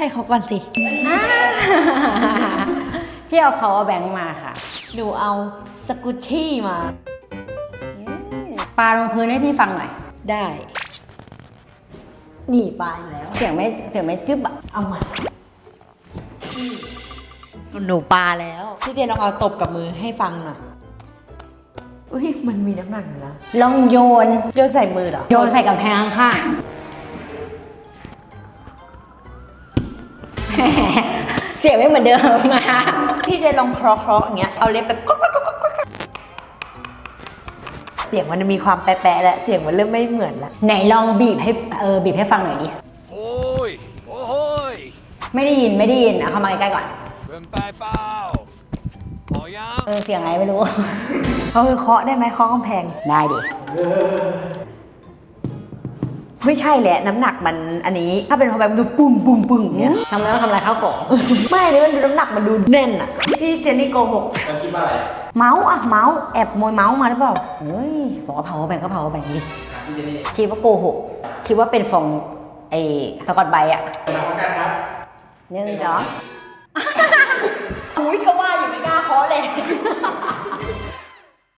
ให้เขาก่อนสิอ่าพี่เอา power bank มาค่ะหนูเอาสกุชชี่มา ปาลงพื้นให้พี่ฟังหน่อย ได้ นี่ปลายแล้ว เสียงไม่เสียงไม่จึ๊บอะเอาใหม่หนูปลาแล้ว พี่เจนลองเอาตบกับมือให้ฟังหน่อยอุ้ยมันมีน้ำหนักอยู่นะลองโยน โยนใส่มือเหรอ โยนใส่กำแพงข้าง เสียงไม่เหมือนเดิมมาพี่เจนลองเคราะห์เคราะห์อย่างเงี้ยเอาเล็บแบบก๊อกก๊อกก๊อกก๊อกก๊อกเสียงมันมีความแปะๆแล้วเสียงมันเริ่มไม่เหมือนละไหนลองบีบให้เออบีบให้ฟังหน่อยดิโอ้ยโอ้ยไม่ได้ยินไม่ได้ยินเอาเข้ามาใกล้ๆก่อนเกินไปเปล่าพอยังเออเสียงไงไม่รู้ เขาเคาะได้ไหมเคาะกำแพงได้ดิ ไม่ใช่แหละน้ำหนักมันอันนี้ ถ้าเป็นพอแบบดูปุ้งปุ้งปุ้งอย่างเงี้ยทำแล้วทำอะไรเข้าวของ ไม่อันนี้มันดูน้ำหนักมันดูแน่นอะพี่เจนนี่โกหกแล้วคิดว่าอะไรเมาส์อะเมาส์แอบขโมยเมาส์มาหรือเปล่าเฮ้ยบอกว่า power bank ก็ power bank ดิพี่เจนี่คิดว่าโกหกคิดว่าเป็นฟองไอ้สกอตไบรท์อะมาพร้อมกันครับหนึ่งสอง